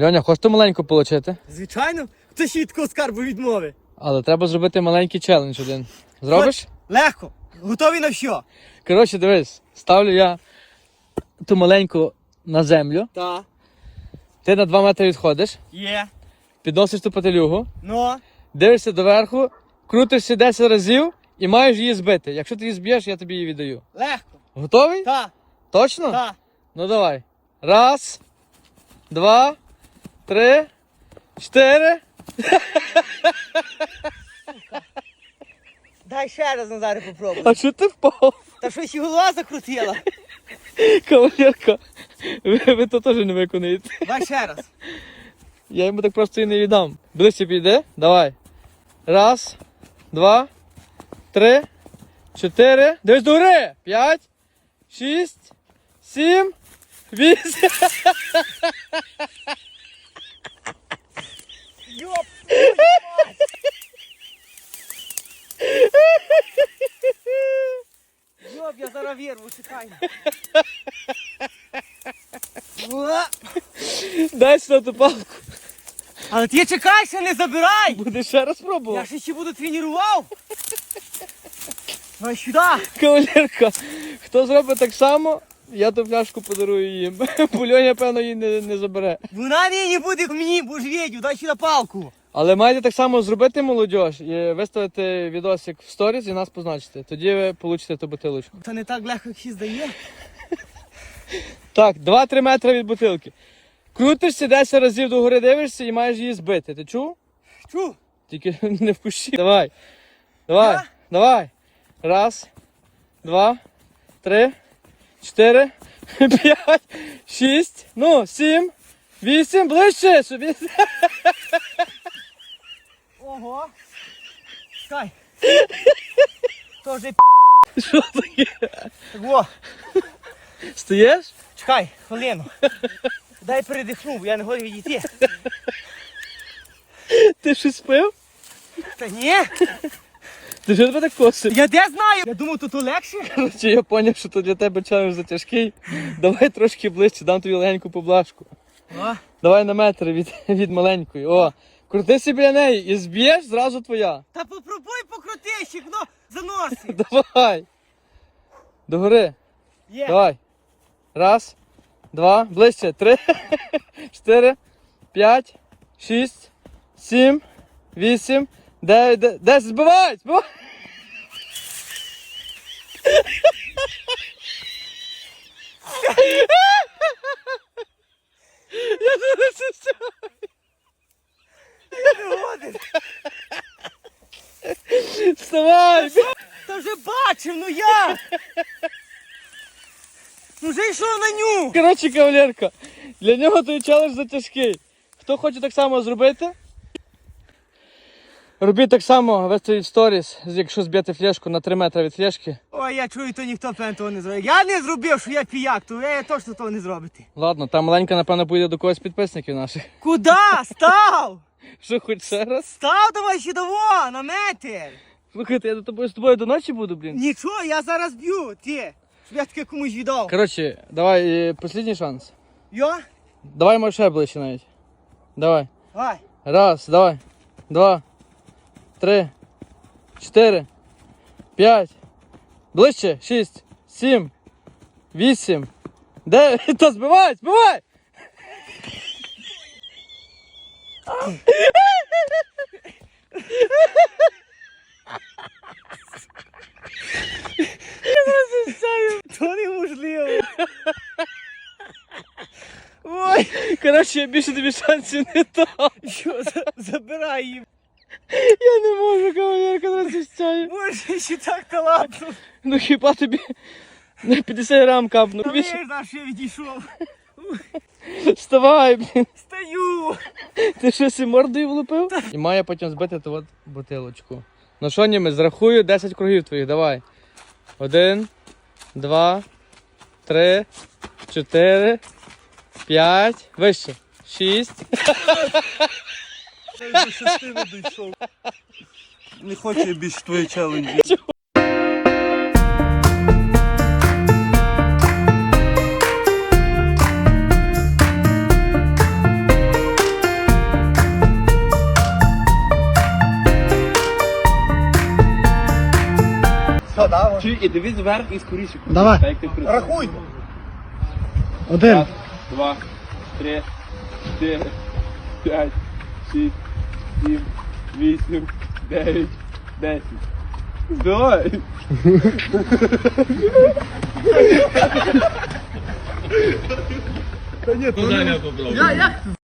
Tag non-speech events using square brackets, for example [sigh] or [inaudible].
Льоня, хочеш ту маленьку отримати? Звичайно, хто ще від такого скарбу відмови? Але треба зробити маленький челендж один. Зробиш? Легко. Готові на що? Коротше, дивись, ставлю я ту маленьку на землю, Та. ти на 2 метри відходиш, Є. підносиш ту пателюгу, Ну. дивишся доверху, крутишся 10 разів і маєш її збити. Якщо ти її зб'єш, я тобі її віддаю. Легко. Готовий? Та. Точно? Та. Ну давай. Раз, два, три, чотири. Дай ще раз Назаре попробуй. А що ти впав? Та щось і голова закрутила. Кавалерка, ви, ви то теж не виконуєте. Давай ще раз. Я йому так просто і не віддам. Ближче піде. Давай. Раз, два, три, чотири. Дивись до гори. П'ять, шість, сім, вісім. Йоп. Йоп, я зараз вірву, чекай. Дай сюди ту палку. Але ти чекай, ще не забирай! Будеш ще раз Я пробувати. ще ще буду тренував. Давай сюди. Кавалерка, хто зробить так само, я ту пляшку подарую їм. [laughs] Бо Льоня, певно, її не, не забере. Вона не буде мені, бо ж відю, дай сюди палку. Але маєте так само зробити молодь і виставити відосик в сторіс і нас позначити. Тоді ви получите ту бутилочку. Це не так легко, як всі здає. [laughs] Так, 2-3 метри від бутилки. Крутишся 10 разів до гори дивишся і маєш її збити. Ти чув? Чу? Тільки [laughs] не в кущі. Давай. Давай. Давай. Раз, два, три, чотири, [laughs] п'ять, шість, ну, сім, вісім, ближче собі. Ого. Чекай. То вже [laughs] Що таке? Во, Стоїш? чекай, хвилину. Дай передихну, бо я не готовий відійти. Ти щось пив? Та ні, Ти що тебе так косить? я де знаю. Я думав, тут легше. Коротше, я зрозумів, що то для тебе челендж затяжкий. Давай трошки ближче, дам тобі легеньку поблажку. О, Давай на метр від, від маленької. О, крутися біля неї і зб'єш, зразу твоя. та попробуй покрути, ще воно заносить. [laughs] Давай. До гори. Є. Давай. Раз, два, ближче. Три, [laughs] чотири, п'ять, шість, сім, вісім, дев'ять, де- десять. Збивай! Збивай! Я зараз це все. Не годен. Вставай! Та вже бачив, ну я. Ну вже йшов на ню. Коротше, кавалерка, для нього той челендж затяжкий. Хто хоче так само зробити? Робіть так само, виставіть сторіс, якщо зб'єте флешку на 3 метри від флешки. Ой, я чую, то ніхто певно того не зробив. Я не зробив, що я піяк, то ви точно того не зробите. Ладно, там маленька, напевно, поїде до когось з підписників наших. Куда? Став! [laughs] Що хоч ще раз? Став давай ще дово, на метр. Слухайте, я до тобою з тобою до ночі буду, блін. Нічого, я зараз б'ю, ти. Щоб я таке комусь віддав. Коротше, давай, е, послідній шанс. Йо? Давай може ще ближче навіть. Давай. Давай. Раз, давай. Два, три, чотири, п'ять. Ближче. Шість, сім, вісім, дев'ять. [laughs] Та збивай, збивай! То неможливо. Ой, Коротше, я більше тобі шансів не дав. що, забирай їм. [laughs] Я не можу, кавалерка розчищаю. Боже, ще так талантно. Ну хіба тобі на 50 грам капну. Та ж наш я відійшов. вставай, блін. Стою. Ти щось і мордою влупив? І має потім збити ту от бутилочку. Ну що, німець, зрахую 10 кругів твоїх, давай. Один, два, три, чотири, п'ять, вище. Шість. [laughs] Дійшов. Не хочу я більше твої челенджі. Чи і дивись вверх і скоріше. Давай. Рахуй! Один. Раз, два, три, чотири, п'ять, шість сім, вісім, дев'ять, десять. Давай.